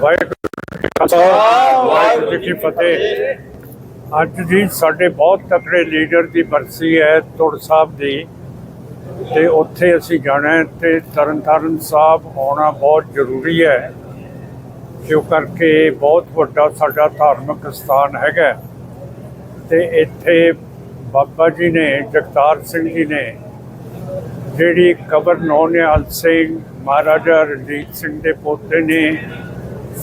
ਵਾਹਿਗੁਰੂ ਜੀ ਕਾ ਖਾਲਸਾ, ਵਾਹਿਗੁਰੂ ਜੀ ਕੀ ਫਤਿਹ। ਅੱਜ ਜੀ ਸਾਡੇ ਬਹੁਤ ਤਕੜੇ ਲੀਡਰ ਦੀ ਬਰਸੀ ਹੈ ਤੁਰ ਸਾਹਿਬ ਦੀ। ਤੇ ਉੱਥੇ ਅਸੀਂ ਜਾਣਾ ਹੈ ਤੇ ਤਰਨਤਾਰਨ ਸਾਹਿਬ ਆਉਣਾ ਬਹੁਤ ਜ਼ਰੂਰੀ ਹੈ। ਕਿਉਂ ਕਰਕੇ ਬਹੁਤ ਵੱਡਾ ਸਾਡਾ ਧਾਰਮਿਕ ਸਥਾਨ ਹੈਗਾ। ਤੇ ਇੱਥੇ ਬਾਬਾ ਜੀ ਨੇ, ਜਗਤਾਰ ਸਿੰਘ ਜੀ ਨੇ ਜਿਹੜੀ ਕਬਰ ਨੌਨਿਆਲ ਸਿੰਘ, ਮਹਾਰਾਜਾ ਰਣਜੀਤ ਸਿੰਘ ਦੇ ਪੋਤੇ ਨੇ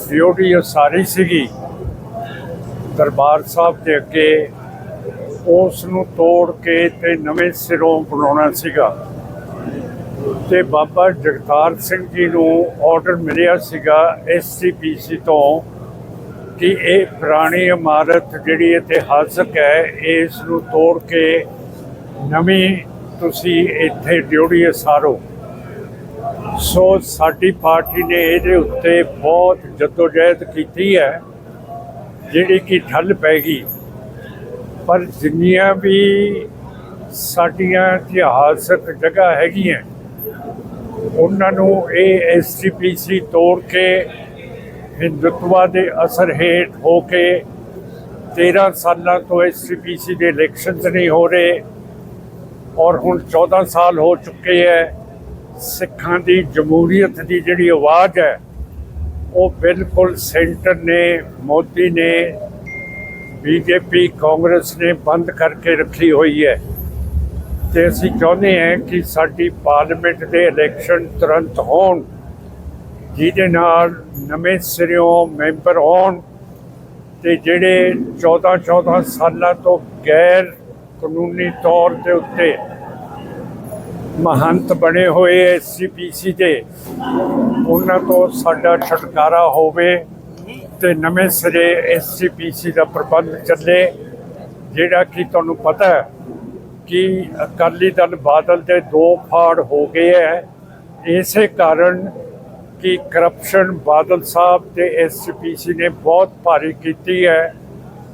ਜਿਹੜੀ ਉਸਾਰੀ ਸੀਗੀ। ਦਰਬਾਰ ਸਾਹਿਬ ਦੇ ਅੱਗੇ ਉਸ ਨੂੰ ਤੋੜ ਕੇ ਤੇ ਨਵੇਂ ਸਿਰੋਂ ਬਣਾਉਣਾ ਸੀਗਾ। ਤੇ ਬਾਬਾ ਜਗਤਾਰ ਸਿੰਘ ਜੀ ਨੂੰ ਆਰਡਰ ਮਿਲਿਆ ਸੀਗਾ ਐਸਜੀਪੀਸੀ ਤੋਂ ਕਿ ਇਹ ਪੁਰਾਣੀ ਇਮਾਰਤ ਜਿਹੜੀ ਇਤਿਹਾਸਕ ਹੈ, ਇਸ ਨੂੰ ਤੋੜ ਕੇ ਨਵੀਂ ਤੁਸੀਂ ਇੱਥੇ ਡਿਊਟੀ ਉਸਾਰੋ। ਸੋ ਸਾਡੀ ਪਾਰਟੀ ਨੇ ਇਹਦੇ ਉੱਤੇ ਬਹੁਤ ਜਦੋਜਹਿਦ ਕੀਤੀ ਹੈ, ਜਿਹੜੀ ਕਿ ਠੱਲ ਪੈ ਗਈ। ਪਰ ਜਿੰਨੀਆਂ ਵੀ ਸਾਡੀਆਂ ਇਤਿਹਾਸਕ ਜਗ੍ਹਾ ਹੈਗੀਆਂ, ਉਹਨਾਂ ਨੂੰ ਇਹ ਐਸਜੀਪੀਸੀ ਤੋੜ ਕੇ, ਹਿੰਦੁਤਵਾ ਦੇ ਅਸਰ ਹੇਠ ਹੋ ਕੇ 13 ਸਾਲਾਂ ਤੋਂ ਐਸਜੀਪੀਸੀ ਦੇ ਇਲੈਕਸ਼ਨਸ ਨਹੀਂ ਹੋ ਰਹੇ, ਔਰ ਹੁਣ 14 ਸਾਲ ਹੋ ਚੁੱਕੇ ਹੈ। ਸਿੱਖਾਂ ਦੀ ਜਮਹੂਰੀਅਤ ਦੀ ਜਿਹੜੀ ਆਵਾਜ਼ ਹੈ, ਉਹ ਬਿਲਕੁਲ ਸੈਂਟਰ ਨੇ, ਮੋਦੀ ਨੇ, ਬੀਜੇਪੀ, ਕਾਂਗਰਸ ਨੇ ਬੰਦ ਕਰਕੇ ਰੱਖੀ ਹੋਈ ਹੈ। ਤੇ ਅਸੀਂ ਚਾਹੁੰਦੇ ਹਾਂ ਕਿ ਸਾਡੀ ਪਾਰਲੀਮੈਂਟ ਦੇ ਇਲੈਕਸ਼ਨ ਤੁਰੰਤ ਹੋਣ, ਜਿਹਦੇ ਨਾਲ ਨਵੇਂ ਸਿਰਿਓਂ ਮੈਂਬਰ ਹੋਣ ਤੇ ਜਿਹੜੇ 14 14 ਸਾਲਾਂ ਤੋਂ ਗੈਰ ਕਾਨੂੰਨੀ ਤੌਰ ਦੇ ਉੱਤੇ ਮਹੰਤ ਬਣੇ ਹੋਏ ਐਸਸੀਪੀਸੀ ਦੇ। ਉਹਨਾਂ ਤੋਂ ਸਾਡਾ ਛੁਟਕਾਰਾ ਹੋਵੇ ਤੇ ਨਵੇਂ ਸਿਰੇ ਐਸਸੀਪੀਸੀ ਦਾ ਪ੍ਰਬੰਧ ਚੱਲੇ, ਜਿਹੜਾ ਕਿ ਤੁਹਾਨੂੰ ਪਤਾ ਹੈ ਕਿ ਅਕਾਲੀ ਦਲ ਬਾਦਲ ਦੇ ਦੋ ਫਾੜ ਹੋ ਗਏ ਹੈ। ਇਸੇ ਕਾਰਨ ਕਿ ਕਰਪਸ਼ਨ ਬਾਦਲ ਸਾਹਿਬ ਤੇ ਐਸਸੀਪੀਸੀ ਨੇ ਬਹੁਤ ਭਾਰੀ ਕੀਤੀ ਹੈ।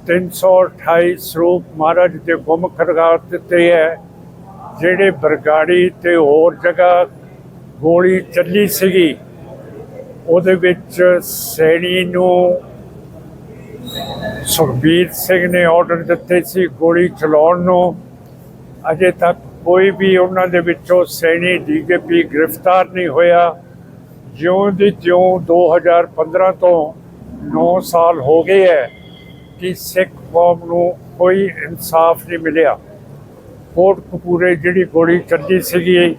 328 ਸਰੂਪ ਮਹਾਰਾਜ ਦੇ ਗੁੰਮ ਕਰਵਾ ਦਿੱਤੇ ਹੈ। ਜਿਹੜੇ ਬਰਗਾੜੀ ਤੇ ਹੋਰ ਜਗ੍ਹਾ ਗੋਲੀ ਚੱਲੀ ਸੀਗੀ, ਉਹਦੇ ਵਿੱਚ ਸੈਣੀ ਨੂੰ ਸੁਖਬੀਰ ਸਿੰਘ ਨੇ ਆਰਡਰ ਦਿੱਤੇ ਸੀ ਗੋਲੀ ਚਲਾਉਣ ਨੂੰ। ਅਜੇ ਤੱਕ ਕੋਈ ਵੀ ਉਹਨਾਂ ਦੇ ਵਿੱਚੋਂ ਸੈਣੀ ਡੀਜੀਪੀ ਗ੍ਰਿਫਤਾਰ ਨਹੀਂ ਹੋਇਆ। ਜਿਉਂ ਦੀ ਜਿਉਂ 2015 ਤੋਂ 9 ਸਾਲ ਹੋ ਗਏ ਹੈ ਕਿ ਸਿੱਖ ਕੌਮ ਨੂੰ ਕੋਈ ਇਨਸਾਫ ਨਹੀਂ ਮਿਲਿਆ। ਕੋਟ ਕਪੂਰੇ ਜਿਹੜੀ ਗੋਲੀ ਚੱਲੀ ਸੀਗੀ,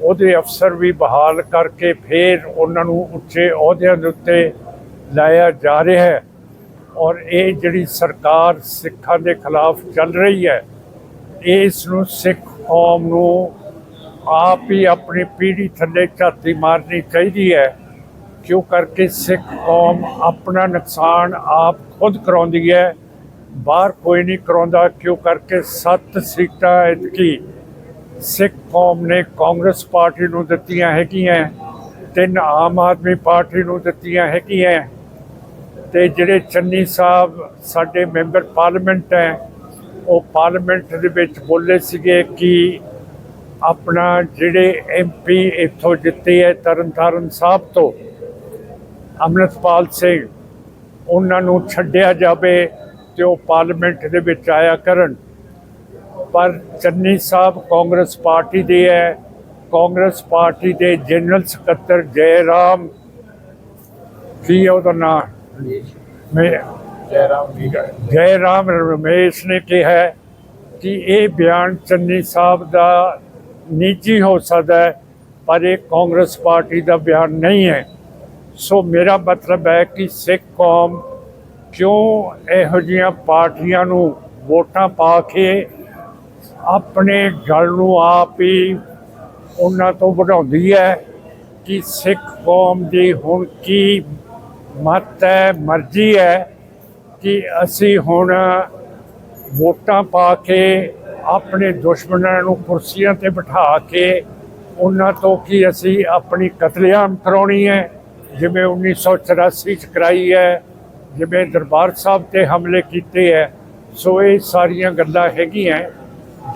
ਉਹਦੇ ਅਫਸਰ ਵੀ ਬਹਾਲ ਕਰਕੇ ਫਿਰ ਉਹਨਾਂ ਨੂੰ ਉੱਚੇ ਅਹੁਦਿਆਂ ਦੇ ਉੱਤੇ ਲਾਇਆ ਜਾ ਰਿਹਾ ਹੈ। ਔਰ ਇਹ ਜਿਹੜੀ ਸਰਕਾਰ ਸਿੱਖਾਂ ਦੇ ਖਿਲਾਫ ਚੱਲ ਰਹੀ ਹੈ, ਇਸ ਨੂੰ ਸਿੱਖ ਕੌਮ ਨੂੰ ਆਪ ਹੀ ਆਪਣੀ ਪੀੜ੍ਹੀ ਥੱਲੇ ਝਾਤੀ ਮਾਰਨੀ ਚਾਹੀਦੀ ਹੈ। ਕਿਉਂ ਕਰਕੇ ਸਿੱਖ ਕੌਮ ਆਪਣਾ ਨੁਕਸਾਨ ਆਪ ਖੁਦ ਕਰਾਉਂਦੀ ਹੈ ਬਾਹਰ ਕੋਈ ਨਹੀਂ ਕਰਾਉਂਦਾ, ਕਿਉਂ ਕਰਕੇ? ਸੱਤ ਸੀਟਾਂ ਐਤਕੀ ਸਿੱਖ ਕੌਮ ਨੇ ਕਾਂਗਰਸ ਪਾਰਟੀ ਨੂੰ ਦਿੱਤੀਆਂ ਹੈਗੀਆਂ, ਤਿੰਨ ਆਮ ਆਦਮੀ ਪਾਰਟੀ ਨੂੰ ਦਿੱਤੀਆਂ ਹੈਗੀਆਂ। ਤੇ ਜਿਹੜੇ ਚੰਨੀ ਸਾਹਿਬ ਸਾਡੇ ਮੈਂਬਰ ਪਾਰਲੀਮੈਂਟ ਹੈ, ਉਹ ਪਾਰਲੀਮੈਂਟ ਦੇ ਵਿੱਚ ਬੋਲੇ ਸੀਗੇ ਕਿ ਆਪਣਾ ਜਿਹੜੇ ਐਮਪੀ ਇੱਥੋਂ ਜਿੱਤੇ ਹੈ ਤਰਨਤਾਰਨ ਸਾਹਿਬ ਤੋਂ, ਅਮਰਤਪਾਲ ਸਿੰਘ, ਉਹਨਾਂ ਨੂੰ ਛੱਡਿਆ ਜਾਵੇ। ਤੇ ਉਹ ਪਾਰਲੀਮੈਂਟ ਦੇ ਵਿੱਚ ਆਇਆ ਕਰਨ। ਪਰ ਚੰਨੀ ਸਾਹਿਬ ਕਾਂਗਰਸ ਪਾਰਟੀ ਦੇ ਹੈ। ਕਾਂਗਰਸ ਪਾਰਟੀ ਦੇ ਜਨਰਲ ਸਕੱਤਰ ਜੈ ਰਾਮ ਕੀ ਹੈ ਉਹਦਾ ਨਾਮ ਮੈਂ ਜੈ ਰਾਮ ਰਮੇਸ਼ ਨੇ ਕਿਹਾ ਹੈ ਕਿ ਇਹ ਬਿਆਨ ਚੰਨੀ ਸਾਹਿਬ ਦਾ ਨਿੱਜੀ ਹੋ ਸਕਦਾ ਹੈ ਪਰ ਇਹ ਕਾਂਗਰਸ ਪਾਰਟੀ ਦਾ ਬਿਆਨ ਨਹੀਂ ਹੈ। ਸੋ ਮੇਰਾ ਮਤਲਬ ਹੈ ਕਿ ਸਿੱਖ ਕੌਮ ਕਿਉਂ ਇਹੋ ਜਿਹੀਆਂ ਪਾਰਟੀਆਂ ਨੂੰ ਵੋਟਾਂ ਪਾ ਕੇ ਆਪਣੇ ਗੱਲ ਨੂੰ ਆਪ ਹੀ ਉਹਨਾਂ ਤੋਂ ਵਧਾਉਂਦੀ ਹੈ ਕਿ ਸਿੱਖ ਕੌਮ ਦੀ ਹੁਣ ਕੀ ਮਤ ਹੈ, ਮਰਜ਼ੀ ਹੈ ਕਿ ਅਸੀਂ ਹੁਣ ਵੋਟਾਂ ਪਾ ਕੇ ਆਪਣੇ ਦੁਸ਼ਮਣਾਂ ਨੂੰ ਕੁਰਸੀਆਂ ਤੇ ਬਿਠਾ ਕੇ ਉਹਨਾਂ ਤੋਂ ਕੀ ਅਸੀਂ ਆਪਣੀ ਕਤਲੇਆਮ ਕਰਾਉਣੀ ਹੈ, ਜਿਵੇਂ 1984 ਚ ਕਰਾਈ ਹੈ। ਜਿਵੇਂ ਦਰਬਾਰ ਸਾਹਿਬ ਤੇ ਹਮਲੇ ਕੀਤੇ ਹੈ ਸੋ ਇਹ ਸਾਰੀਆਂ ਗੱਲਾਂ ਹੈਗੀਆਂ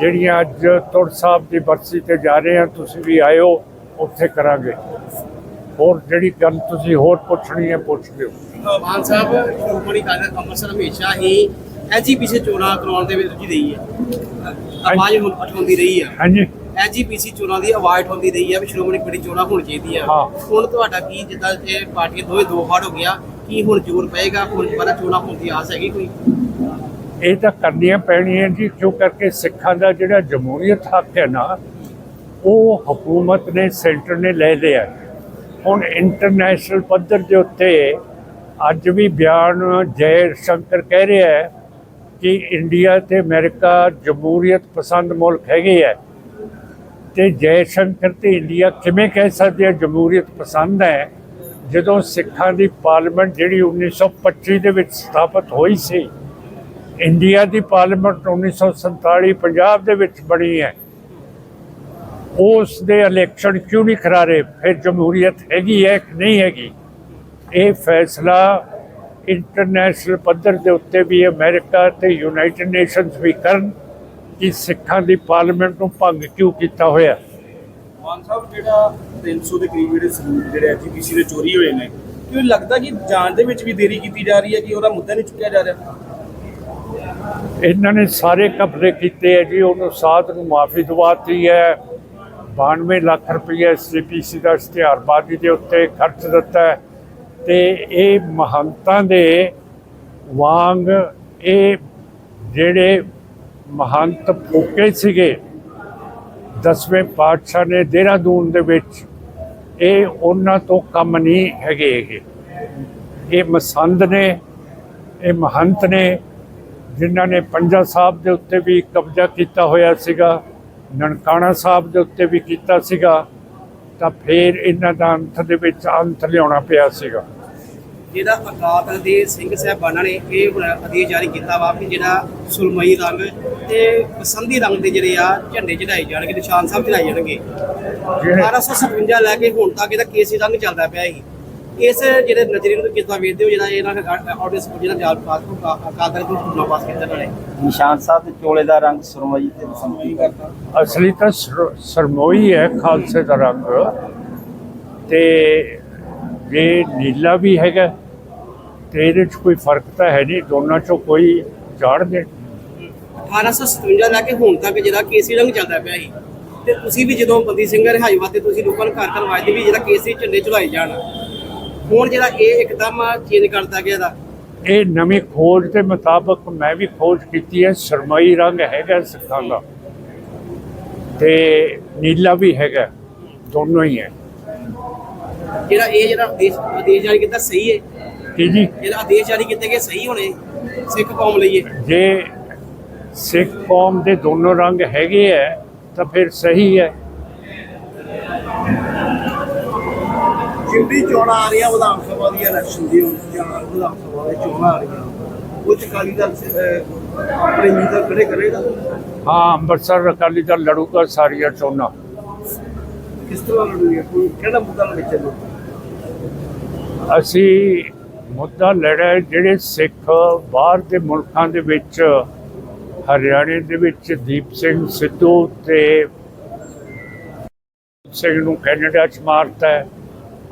ਜਿਹੜੀਆਂ ਅੱਜ ਤੁਰ ਸਾਹਿਬ ਦੀ ਬਰਸੀ ਤੇ ਜਾ ਰਹੇ ਹਾਂ ਤੁਸੀਂ ਵੀ ਆਇਓ ਉੱਥੇ ਕਰਾਂਗੇ। ਹੋਰ ਜਿਹੜੀ ਗੱਲ ਤੁਸੀਂ ਹੋਰ ਪੁੱਛਣੀ ਹੈ ਪੁੱਛ ਲਿਓ ਮਾਨ ਸਾਹਿਬ ਸ਼੍ਰੋਮਣੀ ਦਲ ਅੰਮ੍ਰਿਤਸਰ ਹਮੇਸ਼ਾ ਹੀ ਐਜੀਪੀਸੀ ਚੋਣਾਂ ਕਰਾਉਣ ਦੇ ਵਿੱਚ ਰੁੱਝੀ ਰਹੀ ਹੈ ਆਵਾਜ਼ ਹੁਣ ਉਠਾਉਂਦੀ ਰਹੀ ਹੈ ਹਾਂਜੀ। ਐਜੀਪੀਸੀ ਚੋਣਾਂ ਦੀ ਆਵਾਜ਼ ਉਠਾਉਂਦੀ ਰਹੀ ਹੈ ਵੀ ਸ਼੍ਰੋਮਣੀ ਕਮੇਟੀ ਚੋਣਾਂ ਹੋਣੀ ਚਾਹੀਦੀਆਂ। ਹੁਣ ਤੁਹਾਡਾ ਕੀ ਜਿੱਦਾਂ ਇਹ ਪਾਰਟੀਆਂ ਦੋਵੇਂ ਦੋ ਫਾੜ ਹੋ ਗਿਆ ਕੀ ਹੁਣ ਜ਼ੋਰ ਪਏਗਾ? ਹੁਣ ਦੁਬਾਰਾ ਚੋਣਾਂ ਹੋਣ ਦੀ ਆਸ ਹੈਗੀ ਕੋਈ? ਇਹ ਤਾਂ ਕਰਨੀਆਂ ਪੈਣੀਆਂ ਜੀ, ਕਿਉਂ ਕਰਕੇ ਸਿੱਖਾਂ ਦਾ ਜਿਹੜਾ ਜਮਹੂਰੀਅਤ ਹੱਕ ਹੈ ਨਾ, ਉਹ ਹਕੂਮਤ ਨੇ, ਸੈਂਟਰ ਨੇ ਲੈ ਲਿਆ। ਹੁਣ ਇੰਟਰਨੈਸ਼ਨਲ ਪੱਧਰ ਦੇ ਉੱਤੇ ਅੱਜ ਵੀ ਬਿਆਨ ਜੈ ਸ਼ੰਕਰ ਕਹਿ ਰਿਹਾ ਹੈ ਕਿ ਇੰਡੀਆ ਤੇ ਅਮਰੀਕਾ ਜਮਹੂਰੀਅਤ ਪਸੰਦ ਮੁਲਕ ਹੈਗੇ ਹੈ ਤੇ ਜੈ ਸ਼ੰਕਰ ਤੇ ਇੰਡੀਆ ਕਿਵੇਂ ਕਹਿ ਸਕਦੇ ਆ ਜਮਹੂਰੀਅਤ ਪਸੰਦ ਹੈ? ਜਦੋਂ ਸਿੱਖਾਂ ਦੀ ਪਾਰਲੀਮੈਂਟ ਜਿਹੜੀ 1925 ਦੇ ਵਿੱਚ ਸਥਾਪਿਤ ਹੋਈ ਸੀ, ਇੰਡੀਆ ਦੀ ਪਾਰਲੀਮੈਂਟ 1947 ਪੰਜਾਬ ਦੇ ਵਿੱਚ ਬਣੀ ਹੈ ਉਸ ਦੇ ਇਲੈਕਸ਼ਨ ਕਿਉਂ ਨਹੀਂ ਕਰਾਰੇ ਫਿਰ ਜਮਹੂਰੀਅਤ ਹੈਗੀ ਹੈ ਕਿ ਨਹੀਂ ਹੈਗੀ? ਇਹ ਫੈਸਲਾ ਇੰਟਰਨੈਸ਼ਨਲ ਪੱਧਰ ਦੇ ਉੱਤੇ ਵੀ ਅਮਰੀਕਾ ਤੇ ਯੂਨਾਈਟਿਡ ਨੇਸ਼ਨਸ ਵੀ ਕਰਨ ਕਿ ਸਿੱਖਾਂ ਦੀ ਪਾਰਲੀਮੈਂਟ ਨੂੰ ਭੰਗ ਕਿਉਂ ਕੀਤਾ ਹੋਇਆ? ਮਾਨ ਸਾਹਿਬ, ਜਿਹੜਾ 300 ਦੇ ਕਰੀਬ ਜਿਹੜੇ ਸਬੂਤ ਜਿਹੜੇ ਐਜੀਪੀਸੀ ਦੇ ਚੋਰੀ ਹੋਏ ਨੇ, ਕਿ ਲੱਗਦਾ ਕਿ ਜਾਂਚ ਦੇ ਵਿੱਚ ਵੀ ਦੇਰੀ ਕੀਤੀ ਜਾ ਰਹੀ ਹੈ ਕਿ ਉਹਦਾ ਮੁੱਦਾ ਨਹੀਂ ਚੁੱਕਿਆ ਜਾ ਰਿਹਾ? ਇਹਨਾਂ ਨੇ ਸਾਰੇ ਕਬਜ਼ੇ ਕੀਤੇ ਹੈ ਜੀ, ਉਹਨੂੰ ਸਾਧ ਨੂੰ ਮਾਫੀ ਦਵਾਤੀ ਹੈ। 92 ਲੱਖ ਰੁਪਏ ਐਸਜੀਪੀਸੀ ਦਾ ਇਸ਼ਤਿਹਾਰਬਾਜ਼ੀ ਦੇ ਉੱਤੇ ਖਰਚ ਦਿੱਤਾ ਹੈ। ਤੇ ਇਹ ਮਹੰਤਾਂ ਦੇ ਵਾਂਗ ਇਹ ਜਿਹੜੇ ਮਹੰਤ ਫੂਕੇ ਸੀਗੇ ਦਸਵੇਂ ਪਾਤਸ਼ਾਹ ਨੇ ਦੇਹਰਾਦੂਨ ਦੇ ਵਿੱਚ ਇਹ ਉਹਨਾਂ ਤੋਂ ਕੰਮ ਨਹੀਂ ਹੈਗੇ ਹੈਗੇ। ਇਹ ਮਸੰਦ ਨੇ, ਇਹ ਮਹੰਤ ਨੇ, ਜਿਨ੍ਹਾਂ ਨੇ ਪੰਜਾ ਸਾਹਿਬ ਦੇ ਉੱਤੇ ਵੀ ਕਬਜ਼ਾ ਕੀਤਾ ਹੋਇਆ ਸੀਗਾ, ਨਨਕਾਣਾ ਸਾਹਿਬ ਦੇ ਉੱਤੇ ਵੀ ਕੀਤਾ ਸੀਗਾ, ਤਾਂ ਫਿਰ ਇਹਨਾਂ ਦਾ ਅੰਤ ਦੇ ਵਿੱਚ ਅੰਤ ਲਿਆਉਣਾ ਪਿਆ ਸੀਗਾ। ਜਿਹੜਾ ਅਕਾਲ ਤਖਤ ਦੇ ਸਿੰਘ ਸਾਹਿਬਾਨਾਂ ਨੇ ਇਹ ਹੁਣ ਜਾਰੀ ਕੀਤਾ ਵਾ ਕਿ ਜਿਹੜਾ ਸੁਰਮਈ ਰੰਗ ਤੇ ਬਸੰਤੀ ਰੰਗ ਦੇ ਜਿਹੜੇ ਆ ਝੰਡੇ ਚੜਾਏ ਜਾਣਗੇ ਨਿਸ਼ਾਨ ਸਾਹਿਬ ਚੜਾਏ ਜਾਣਗੇ। ਜਿਹੜੇ 1857 ਲੈ ਕੇ ਹੁਣ ਤੱਕ ਇਹਦਾ ਕੇਸੀ ਰੰਗ ਚੱਲਦਾ ਪਿਆ ਸੀ। ਇਸ ਜਿਹੜੇ ਨਜ਼ਰੀਏ ਨੂੰ ਕਿਸ ਤਰ੍ਹਾਂ ਵੇਖਦੇ ਹੋ ਜਿਹੜਾ ਇਹਨਾਂ ਨੇ ਆਰਡਰਸ ਜਿਹੜਾ ਜਾਲ ਪਾਸ ਅਕਾਲ ਤਖਤ ਨੂੰ ਚੁਣਾਵ ਪਾਸ ਕੀਤਾ ਨਾਲੇ? ਨਿਸ਼ਾਨ ਸਾਹਿਬ ਦੇ ਚੋਲੇ ਦਾ ਰੰਗ ਸੁਰਮਈ ਤੇ ਬਸੰਤੀ ਕਰਤਾ ਅਸਲੀ ਤਾਂ ਸਰ- ਸਰਮੋਈ ਹੈ ਖਾਲਸੇ ਦਾ ਰੰਗ। ਤੇ ਜੇ ਨੀਲਾ ਵੀ ਹੈਗਾ ਤੇ ਇਹਦੇ 'ਚ ਕੋਈ ਫ਼ਰਕ ਤਾਂ ਹੈ ਨਹੀਂ ਦੋਨਾਂ 'ਚੋਂ ਕੋਈ ਝਾੜ ਦੇ 1857 ਲੈ ਕੇ ਹੁਣ ਤੱਕ ਜਿਹੜਾ ਕੇਸੀ ਰੰਗ ਚੱਲਦਾ ਪਿਆ ਸੀ ਤੇ ਤੁਸੀਂ ਵੀ ਜਦੋਂ ਬੰਦੀ ਸਿੰਘ ਰਿਹਾਈ ਵਾਸਤੇ ਤੁਸੀਂ ਲੋਕਾਂ ਨੂੰ ਘਰ ਘਰ ਵਾਜਦੇ ਵੀ ਜਿਹੜਾ ਕੇਸੀ ਝੰਡੇ ਚੜਾਏ ਜਾਣ ਹੁਣ ਜਿਹੜਾ ਇਹ ਇੱਕਦਮ ਚੇਂਜ ਕਰਤਾ ਗਿਆ ਦਾ ਇਹ ਨਵੀਂ ਖੋਜ ਦੇ ਮੁਤਾਬਕ ਮੈਂ ਵੀ ਖੋਜ ਕੀਤੀ ਹੈ ਸਰਮਈ ਰੰਗ ਹੈਗਾ ਸਿੱਖਾਂ ਦਾ ਤੇ ਨੀਲਾ ਵੀ ਹੈਗਾ ਦੋਨੋਂ ਹੀ ਹੈ। ਜਿਹੜਾ ਇਹ ਜਿਹੜਾ ਆਦੇਸ਼ ਆਦੇਸ਼ ਜਾਰੀ ਕੀਤਾ ਸਹੀ ਹੈ। ਕਿ ਜੀ। ਜਿਹੜਾ ਆਦੇਸ਼ ਜਾਰੀ ਕੀਤੇ ਗਏ ਸਹੀ ਹੋਣੇ ਸਿੱਖ ਕੌਮ ਲਈ ਜੇ ਸਿੱਖ ਕੌਮ ਦੇ ਦੋਨੋਂ ਰੰਗ ਹੈਗੇ ਹੈ ਤਾਂ ਫਿਰ ਸਹੀ ਹੈ ਜਿੰਦੀ ਚੋਣਾਂ ਆ ਰਹੀਆਂ ਵਿਧਾਨ ਸਭਾ ਦੀਆਂ ਇਲੈਕਸ਼ਨ ਦੀ ਵਿਧਾਨ ਸਭਾ ਦੇ ਚੋਣਾਂ ਆ ਰਹੀਆਂ। ਉਹ ਚ ਅਕਾਲੀ ਦਲ ਆਪਣੇ ਉਮੀਦਵਾਰ ਖੜੇ ਕਰੇਗਾ। ਹਾਂ ਅੰਮ੍ਰਿਤਸਰ ਅਕਾਲੀ ਦਲ ਲੜੂਗਾ ਸਾਰੀਆਂ ਚੋਣਾਂ। ਕਿਸ ਤਰ੍ਹਾਂ ਲੜੂਗਾ? ਕੋਈ ਕਿਹੜਾ ਮੁੱਦਾ ਲੈ ਚੱਲੋ ਅਸੀਂ ਮੁੱਦਾ ਲੜਿਆ ਜਿਹੜੇ ਸਿੱਖ ਬਾਹਰ ਦੇ ਮੁਲਕਾਂ ਦੇ ਵਿੱਚ, ਹਰਿਆਣੇ ਦੇ ਵਿੱਚ ਦੀਪ ਸਿੰਘ ਸਿੱਧੂ ਤੇ ਸਿੰਘ ਨੂੰ ਕੈਨੇਡਾ ਚ ਮਾਰਤਾ ਹੈ,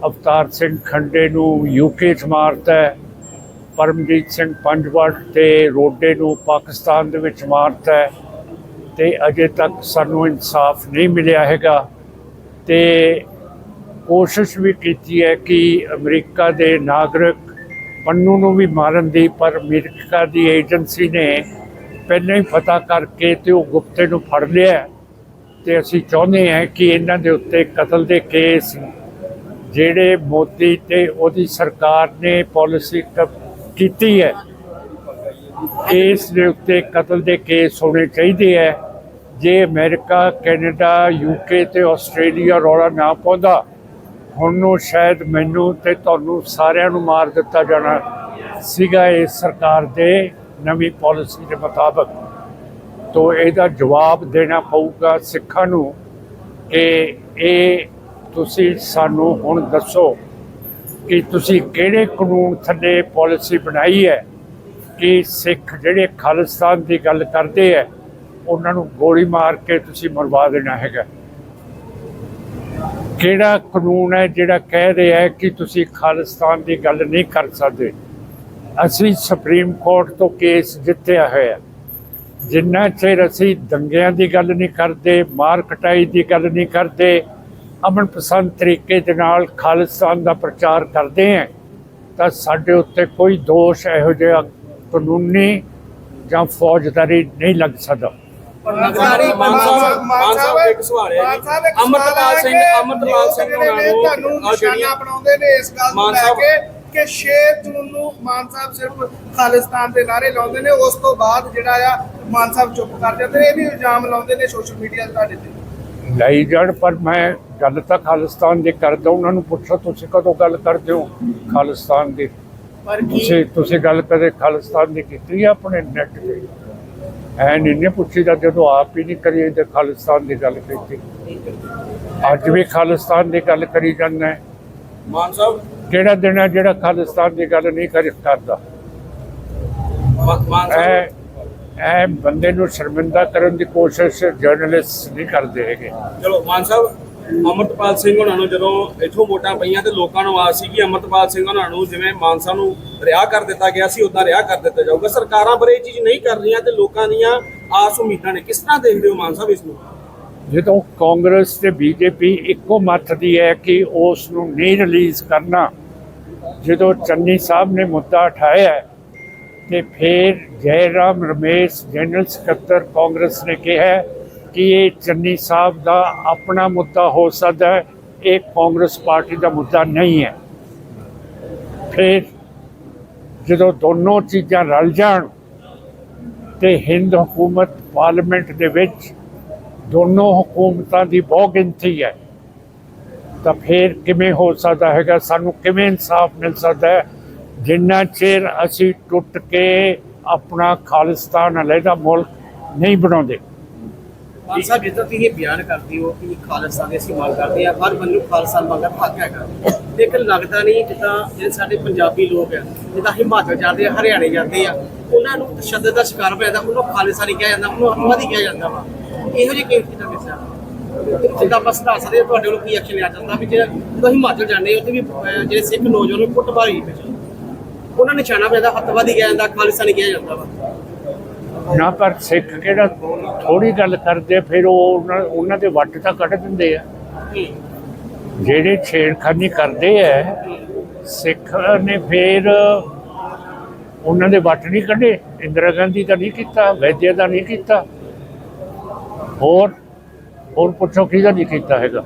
ਅਵਤਾਰ ਸਿੰਘ ਖੰਡੇ ਨੂੰ ਯੂਕੇ ਚ ਮਾਰਤਾ ਹੈ, ਪਰਮਜੀਤ ਸਿੰਘ ਪੰਜਵੜ ਤੇ ਰੋਡੇ ਨੂੰ ਪਾਕਿਸਤਾਨ ਦੇ ਵਿੱਚ ਮਾਰਤਾ ਹੈ ਤੇ ਅਜੇ ਤੱਕ ਸਾਨੂੰ ਇਨਸਾਫ ਨਹੀਂ ਮਿਲਿਆ ਹੈਗਾ ਤੇ ਕੋਸ਼ਿਸ਼ ਵੀ ਕੀਤੀ ਹੈ ਕਿ ਅਮਰੀਕਾ ਦੇ ਨਾਗਰਿਕ ਪੰਨੂ ਨੂੰ ਵੀ ਮਾਰਨ ਦੀ, ਪਰ ਅਮਰੀਕਾ ਦੀ ਏਜੰਸੀ ਨੇ ਪਹਿਲਾਂ ਹੀ ਪਤਾ ਕਰਕੇ ਤੇ ਉਹ ਗੁਪਤੇ ਨੂੰ ਫੜ ਲਿਆ ਹੈ। ਤੇ ਅਸੀਂ ਚਾਹੁੰਦੇ ਹਾਂ ਕਿ ਇਹਨਾਂ ਦੇ ਉੱਤੇ ਕਤਲ ਦੇ ਕੇਸ, ਜਿਹੜੇ ਮੋਦੀ ਤੇ ਉਹਦੀ ਸਰਕਾਰ ਨੇ ਪਾਲਿਸੀ ਕੀਤੀ ਹੈ, ਇਸ ਦੇ ਉੱਤੇ ਕਤਲ ਦੇ ਕੇਸ ਹੋਣੇ ਚਾਹੀਦੇ ਹੈ ਜੇ ਅਮਰੀਕਾ, ਕੈਨੇਡਾ ਯੂਕੇ ਤੇ ਆਸਟ੍ਰੇਲੀਆ ਰੌਲਾ ਨਾ ਪਾਉਂਦਾ ਹੁਣ ਨੂੰ ਸ਼ਾਇਦ ਮੈਨੂੰ ਤੇ ਤੁਹਾਨੂੰ ਸਾਰਿਆਂ ਨੂੰ ਮਾਰ ਦਿੱਤਾ ਜਾਣਾ ਸੀਗਾ ਇਸ ਸਰਕਾਰ ਦੇ ਨਵੀਂ ਪਾਲਿਸੀ ਦੇ ਮੁਤਾਬਕ। ਤੋਂ ਇਹਦਾ ਜਵਾਬ ਦੇਣਾ ਪਊਗਾ ਸਿੱਖਾਂ ਨੂੰ ਕਿ ਇਹ ਤੁਸੀਂ ਸਾਨੂੰ ਹੁਣ ਦੱਸੋ ਕਿ ਤੁਸੀਂ ਕਿਹੜੇ ਕਾਨੂੰਨ ਥੱਲੇ ਪਾਲਿਸੀ ਬਣਾਈ ਹੈ ਕਿ ਸਿੱਖ ਜਿਹੜੇ ਖਾਲਿਸਤਾਨ ਦੀ ਗੱਲ ਕਰਦੇ ਹੈ, ਉਹਨਾਂ ਨੂੰ ਗੋਲੀ ਮਾਰ ਕੇ ਤੁਸੀਂ ਮਰਵਾ ਦੇਣਾ ਹੈਗਾ। ਕਿਹੜਾ ਕਾਨੂੰਨ ਹੈ ਜਿਹੜਾ ਕਹਿ ਰਿਹਾ ਹੈ ਕਿ ਤੁਸੀਂ ਖਾਲਿਸਤਾਨ ਦੀ ਗੱਲ ਨਹੀਂ ਕਰ ਸਕਦੇ? ਅਸੀਂ ਸੁਪਰੀਮ ਕੋਰਟ ਤੋਂ ਕੇਸ ਜਿੱਤਿਆ ਹੋਇਆ। ਜਿੰਨਾ ਚਿਰ ਅਸੀਂ ਦੰਗਿਆਂ ਦੀ ਗੱਲ ਨਹੀਂ ਕਰਦੇ, ਮਾਰ ਕਟਾਈ ਦੀ ਗੱਲ ਨਹੀਂ ਕਰਦੇ ਅਮਨ ਪਸੰਦ ਤਰੀਕੇ ਦੇ ਨਾਲ ਖਾਲਿਸਤਾਨ ਦਾ ਪ੍ਰਚਾਰ ਕਰਦੇ ਹਾਂ, ਤਾਂ ਸਾਡੇ ਉੱਤੇ ਕੋਈ ਦੋਸ਼ ਇਹੋ ਜਿਹਾ ਕਾਨੂੰਨੀ ਜਾਂ ਫੌਜਦਾਰੀ ਨਹੀਂ ਲੱਗ ਸਕਦਾ। ਪਰ ਲੱਗਦਾ ਨਹੀਂ ਮਾਨ ਸਾਹਿਬ ਮਾਨ ਸਾਹਿਬ ਇੱਕ ਸਵਾਲ ਹੈ ਮਾਨ ਜੀ। ਸਾਹਿਬ ਇੱਕ ਅਮਰਪਾਲ ਸਿੰਘ ਸਵਾਲ ਹੈ ਕਿ ਅਮਰਪਾਲ ਸਿੰਘ ਜਿਹੜੇ ਹੋਣਾ ਨੇ ਨੂੰ ਤੁਹਾਨੂੰ ਆਹ ਜਿਹੜੀਆਂ ਨਿਸ਼ਾਨਾ ਬਣਾਉਂਦੇ ਨੇ ਇਸ ਗੱਲ ਨੂੰ ਮਾਨ ਲੈ ਸਾਹਿਬ- ਕੇ ਕਿ 6 ਜੂਨ ਨੂੰ ਮਾਨ ਸਾਹਿਬ ਸਿਰਫ ਖਾਲਿਸਤਾਨ ਦੇ ਨਾਰੇ ਲਾਉਂਦੇ ਨੇ ਉਸ ਤੋਂ ਬਾਅਦ ਜਿਹੜਾ ਆ ਮਾਨ ਸਾਹਿਬ ਚੁੱਪ ਕਰ ਜਾਂਦੇ ਨੇ ਇਹ ਵੀ ਇਲਜ਼ਾਮ ਲਾਉਂਦੇ ਨੇ ਸੋਸ਼ਲ ਮੀਡੀਆ ਤੇ ਤੁਹਾਡੇ ਤੇ। ਲਈ ਜਾਣ ਪਰ ਮੈਂ ਗੱਲ ਤਾਂ ਖਾਲਿਸਤਾਨ ਦੀ ਕਰਦਾ ਉਹਨਾਂ ਨੂੰ ਪੁੱਛੋ ਤੁਸੀਂ ਕਦੋਂ ਗੱਲ ਕਰਦੇ ਹੋ ਖਾਲਿਸਤਾਨ ਦੀ। ਪਰ ਕੀ ਤੁਸੀਂ ਤੁਸੀਂ ਗੱਲ ਕਦੇ ਖਾਲਿਸਤਾਨ ਦੀ ਕੀਤੀ ਆਪਣੇ ਨੈਟ ਤੇ? ਐ ਨਹੀਂ ਪੁੱਛੀਦਾ ਜਦੋਂ ਆਪ ਹੀ ਨਹੀਂ ਕਰੀ ਤੇ ਖਾਲਿਸਤਾਨ ਦੀ ਗੱਲ ਕੀਤੀ। ਅੱਜ ਵੀ ਖਾਲਿਸਤਾਨ ਦੀ ਗੱਲ ਕਰੀ ਜਾਂਦਾ ਹੈ। ਮਾਨ ਸਾਹਿਬ? ਕਿਹੜਾ ਦਿਨ ਹੈ ਜਿਹੜਾ ਖਾਲਿਸਤਾਨ ਦੀ ਗੱਲ ਨਹੀਂ ਕਰ ਕਰਦਾ। ਮਾਨ ਸਾਹਿਬ? ਬੰਦੇ ਨੂੰ ਸ਼ਰਮਿੰਦਾ ਕਰਨ ਦੀ ਕੋਸ਼ਿਸ਼ ਜਰਨਲਿਸਟ ਨਹੀਂ ਕਰਦੇ ਹੈਗੇ। ਚਲੋ ਮਾਨ ਸਾਹਿਬ ਅਮਰਤਪਾਲ ਸਿੰਘ ਉਹਨਾਂ ਨੂੰ ਜਦੋਂ ਇੱਥੋਂ ਵੋਟਾਂ ਪਈਆਂ ਤੇ ਲੋਕਾਂ ਨੂੰ ਆਸ ਸੀ ਕਿ ਅਮਰਤਪਾਲ ਸਿੰਘ ਉਹਨਾਂ ਨੂੰ ਜਿਵੇਂ ਮਾਨਸਾ ਨੂੰ ਰਿਹਾ ਕਰ ਦਿੱਤਾ ਗਿਆ ਸੀ ਉਦਾਂ ਰਿਹਾ ਕਰ ਦਿੱਤਾ ਜਾਊਗਾ। ਸਰਕਾਰਾਂ ਪਰ ਇਹ ਚੀਜ਼ ਨਹੀਂ ਕਰ ਰਹੀਆਂ ਤੇ ਲੋਕਾਂ ਦੀਆਂ ਆਸ ਉਮੀਦਾਂ ਨੇ। ਕਿਸ ਤਰ੍ਹਾਂ ਦੇਖਦੇ ਹੋ ਮਾਨ ਸਾਹਿਬ ਇਸ ਨੂੰ? ਜਦੋਂ ਕਾਂਗਰਸ ਤੇ ਬੀਜੇਪੀ ਇੱਕੋ ਮੱਤ ਦੀ ਹੈ ਕਿ ਉਸ ਨੂੰ ਨਹੀਂ ਰਿਲੀਜ਼ ਕਰਨਾ ਜਦੋਂ ਚੰਨੀ ਸਾਹਿਬ ਨੇ ਮੁੱਦਾ ਉਠਾਇਆ ਹੈ, ਤੇ ਫਿਰ ਜੈਰਾਮ ਰਮੇਸ਼ ਜਨਰਲ ਸਕੱਤਰ ਕਾਂਗਰਸ ਨੇ ਕਿਹਾ ਕਿ ਇਹ ਚੰਨੀ ਸਾਹਿਬ ਦਾ ਆਪਣਾ ਮੁੱਦਾ ਹੋ ਸਕਦਾ ਹੈ? ਇਹ ਕਾਂਗਰਸ ਪਾਰਟੀ ਦਾ ਮੁੱਦਾ ਨਹੀਂ ਹੈ। ਫਿਰ ਜਦੋਂ ਦੋਨੋਂ ਚੀਜ਼ਾਂ ਰਲ ਜਾਣ ਤੇ ਹਿੰਦ ਹਕੂਮਤ ਪਾਰਲੀਮੈਂਟ ਦੇ ਵਿੱਚ ਦੋਨੋਂ ਹਕੂਮਤਾਂ ਦੀ ਬਹੁ ਗਿਣਤੀ ਹੈ, ਤਾਂ ਫਿਰ ਕਿਵੇਂ ਹੋ ਸਕਦਾ ਹੈਗਾ? ਸਾਨੂੰ ਕਿਵੇਂ ਇਨਸਾਫ ਮਿਲ ਸਕਦਾ ਹੈ? ਜਿੰਨਾ ਚਿਰ ਅਸੀਂ ਟੁੱਟ ਕੇ ਆਪਣਾ ਖਾਲਿਸਤਾਨ ਅਲੱਗਾ ਮੁਲਕ ਨਹੀਂ ਬਣਾਉਂਦੇ ਮਾਨ ਸਾਹਿਬ ਜਿੱਦਾਂ ਤੁਸੀਂ ਇਹ ਬਿਆਨ ਕਰਦੇ ਹੋ ਕਿ ਖਾਲਿਸਤਾਨ ਦੀ ਅਸੀਂ ਮੰਗ ਕਰਦੇ ਆ ਹਰ ਬੰਦੇ ਨੂੰ ਖਾਲਿਸਤਾਨ ਮੰਗਣ ਹੱਕ ਹੈਗਾ। ਲੇਕਿਨ ਲੱਗਦਾ ਨਹੀਂ ਜਿੱਦਾਂ ਜਿਹੜੇ ਸਾਡੇ ਪੰਜਾਬੀ ਲੋਕ ਆ, ਜਿੱਦਾਂ ਹਿਮਾਚਲ ਜਾਂਦੇ ਆ, ਹਰਿਆਣੇ ਜਾਂਦੇ ਆ, ਉਹਨਾਂ ਨੂੰ ਤਸ਼ੱਦਦ ਦਾ ਸ਼ਿਕਾਰ ਹੋਇਆ ਜਾਂਦਾ, ਉਹਨੂੰ ਖਾਲਿਸਤਾਨੀ ਕਿਹਾ ਜਾਂਦਾ, ਉਹਨੂੰ ਅੱਤਵਾਦੀ ਕਿਹਾ ਜਾਂਦਾ ਵਾ। ਇਹੋ ਜਿਹੇ ਕੇਸ ਕਿਦਾਂ ਕਿਸਾ ਜਿੱਦਾਂ ਆਪਾਂ ਸੁਧਾਰ ਸਕਦੇ ਤੁਹਾਡੇ ਵੱਲੋਂ ਕੀ ਐਕਸ਼ਨ ਲਿਆ ਜਾਂਦਾ ਵੀ ਜੇ ਜਦੋਂ ਹਿਮਾਚਲ ਜਾਂਦੇ ਉੱਥੇ ਵੀ ਜਿਹੜੇ ਸਿੱਖ ਨੌਜਵਾਨ ਨੂੰ ਕੁੱਟਮਾਰ ਵਿੱਚ ਉਹਨਾਂ ਨੇ ਨਿਸ਼ਾਨਾ ਪੈਦਾ ਅੱਤਵਾਦੀ ਕਿਹਾ ਜਾਂਦਾ ਖਾਲਿਸਤਾਨੀ ਕਿਹਾ ਜਾਂਦਾ ਵਾ। ਨਾ ਪਰ ਸਿੱਖ ਕਿਹੜਾ ਥੋੜੀ ਗੱਲ ਕਰਦੇ ਫਿਰ ਉਹ ਉਹਨਾਂ- ਦੇ ਵੱਟ ਤਾਂ ਕੱਢ ਦਿੰਦੇ ਆ। ਜਿਹੜੇ ਛੇੜਖਾਨੀ ਕਰਦੇ ਆ ਸਿੱਖ ਨੇ ਫਿਰ ਉਹਨਾਂ ਦੇ ਵੱਟ ਨਹੀਂ ਕੱਢੇ ਇੰਦਰਾ ਗਾਂਧੀ ਦਾ ਨਹੀਂ ਕੀਤਾ ਵੈਦਿਆ ਦਾ ਨਹੀਂ ਕੀਤਾ। ਹੋਰ ਹੋਰ ਪੁੱਛੋ ਕਿਹਦਾ ਨਹੀਂ ਕੀਤਾ ਹੈਗਾ?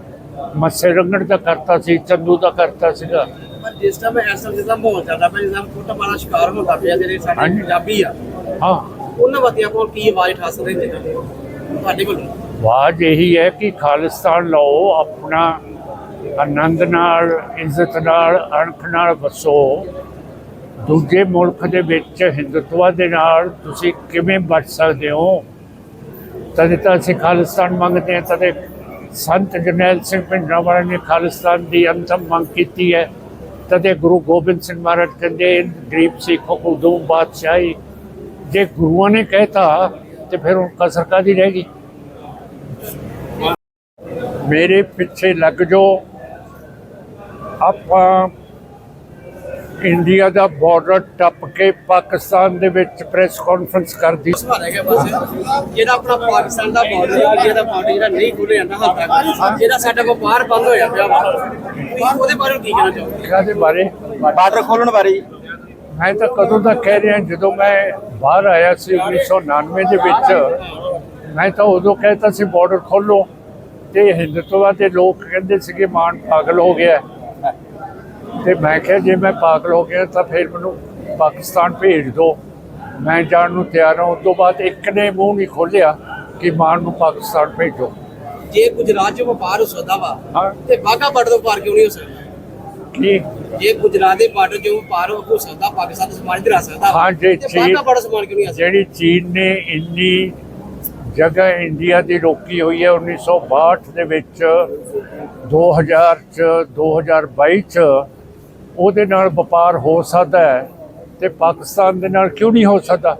ਮੱਸੇ ਰੰਗੜ ਦਾ ਕਰਤਾ ਸੀ ਚੰਦੂ ਦਾ ਕਰਤਾ ਸੀਗਾ। ਪਰ ਜਿਸ ਟਾਈਮ ਐਸਾ ਜਿੱਦਾਂ ਮਾਹੌਲ ਚੱਲਦਾ ਪਿਆ ਜਿੱਦਾਂ ਕੁੱਟਮਾਰ ਦਾ ਸ਼ਿਕਾਰ ਹੁੰਦਾ ਪਿਆ ਜਿਹੜੇ ਸਾਡੇ। ਪੰਜਾਬੀ ਆ ਹਾਂ। ਉਹਨਾਂ ਵਾਸਤੇ ਕੋਲ ਕੀ ਆਵਾਜ਼ ਠਾ ਸਕਦੇ ਜਿੱਦਾਂ ਤੁਹਾਡੇ ਕੋਲ ਆਵਾਜ਼ ਇਹੀ ਹੈ ਕਿ ਖਾਲਿਸਤਾਨ ਲਓ, ਆਪਣਾ ਆਨੰਦ ਨਾਲ, ਇੱਜ਼ਤ ਨਾਲ, ਅਣਖ ਨਾਲ ਵਸੋ। ਦੂਜੇ ਮੁਲਕ ਦੇ ਵਿੱਚ ਹਿੰਦੂਤਵਾ ਦੇ ਨਾਲ ਤੁਸੀਂ ਕਿਵੇਂ ਬਚ ਸਕਦੇ ਹੋ? ਤਦੇ ਤਾਂ ਅਸੀਂ ਖਾਲਿਸਤਾਨ ਮੰਗਦੇ ਹਾਂ, ਤਦੇ ਸੰਤ ਜਰਨੈਲ ਸਿੰਘ ਭਿੰਡਰਾਂਵਾਲਾ ਨੇ ਖਾਲਿਸਤਾਨ ਦੀ ਅੰਤਮ ਮੰਗ ਕੀਤੀ ਹੈ। ਤਦੇ ਗੁਰੂ ਗੋਬਿੰਦ ਸਿੰਘ ਮਹਾਰਾਜ ਕਹਿੰਦੇ, ਗਰੀਬ ਸਿੱਖ, ਉਦੋਂ ਬਾਦਸ਼ਾਹੀ ਜੇ ਗੁਰੂਆਂ ਨੇ ਕਹਿਤਾ ਤੇ ਫਿਰ ਉਹ ਕਸਰ ਕਾਦੀ ਰਹੇਗੀ ਮੇਰੇ ਪਿੱਛੇ ਲੱਗ ਜੋ ਆਪਾਂ ਇੰਡੀਆ ਦਾ ਬਾਰਡਰ ਟੱਪ ਕੇ ਪਾਕਿਸਤਾਨ ਦੇ ਵਿੱਚ ਪ੍ਰੈਸ ਕਾਨਫਰੰਸ ਕਰਦੀ ਜਿਹੜਾ ਆਪਣਾ ਪਾਕਿਸਤਾਨ ਦਾ ਬਾਰਡਰ ਹੈ ਇੰਡੀਆ ਦਾ ਬਾਰਡਰ ਜਿਹੜਾ ਨਹੀਂ ਖੁੱਲਿਆ ਜਾਂਦਾ ਹਾਲ ਤੱਕ ਜਿਹੜਾ ਸਾਡਾ ਵਪਾਰ ਬੰਦ ਹੋਇਆ ਪਿਆ ਉਹਦੇ ਬਾਰੇ ਕੀ ਕਹਿਣਾ ਚਾਹੋਗੇ? ਇਹਦੇ ਬਾਰੇ? ਬਾਰਡਰ ਖੋਲਣ ਬਾਰੇ ਮੈਂ ਤਾਂ ਕਦੋਂ ਦਾ ਕਹਿ ਰਿਹਾ ਜਦੋਂ ਮੈਂ ਬਾਹਰ ਆਇਆ ਸੀ 1999 ਦੇ ਵਿੱਚ ਮੈਂ ਤਾਂ ਉਦੋਂ ਕਹਿਤਾ ਸੀ ਬਾਰਡਰ ਖੋਲੋ ਤੇ ਹਿੰਦੂਤਵਾ ਦੇ ਲੋਕ ਕਹਿੰਦੇ ਸੀਗੇ ਮਾਨ ਪਾਗਲ ਹੋ ਗਿਆ। ਤੇ ਮੈਂ ਕਿਹਾ ਜੇ ਮੈਂ ਪਾਗਲ ਹੋ ਗਿਆ ਤਾਂ ਫਿਰ ਮੈਨੂੰ ਪਾਕਿਸਤਾਨ ਭੇਜ ਦਿਓ। ਮੈਂ ਜਾਣ ਨੂੰ ਤਿਆਰ ਹਾਂ। ਉਸ ਤੋਂ ਬਾਅਦ ਇੱਕ ਨੇ ਮੂੰਹ ਨਹੀਂ ਖੋਲਿਆ ਕਿ ਮਾਨ ਨੂੰ ਪਾਕਿਸਤਾਨ ਭੇਜੋ। ਜੇ ਗੁਜਰਾਤ 'ਚ ਵਪਾਰ ਹੋ ਸਕਦਾ ਵਾ ਤੇ ਬਾਗਾ ਬਾਰਡਰ ਵਪਾਰ ਕਿਉਂ ਨਹੀਂ ਹੋ ਸਕਦਾ? ਕੀ ਜੇ ਗੁਜਰਾਤ ਦੇ ਬਾਰਡਰ 'ਚ ਵਪਾਰ ਹੋ ਸਕਦਾ ਪਾਕਿਸਤਾਨ ਤੋਂ ਸਮਾਨ ਇਧਰ ਆ ਸਕਦਾ ਹਾਂ, ਜੇ ਤੇ ਚੀਨ- ਸਮਾਨ ਕਿਉਂ ਨਹੀਂ ਆ ਜਿਹੜੀ ਚੀਨ ਨੇ ਇੰਨੀ ਜਗ੍ਹਾ ਇੰਡੀਆ ਦੀ ਰੋਕੀ ਹੋਈ ਹੈ 1962 ਦੇ ਵਿੱਚ 2000 ਚ 2022 ਚ ਉਹਦੇ ਨਾਲ ਵਪਾਰ ਹੋ ਸਕਦਾ ਹੈ ਤੇ ਪਾਕਿਸਤਾਨ ਦੇ ਨਾਲ ਕਿਉਂ ਨਹੀਂ ਹੋ ਸਕਦਾ?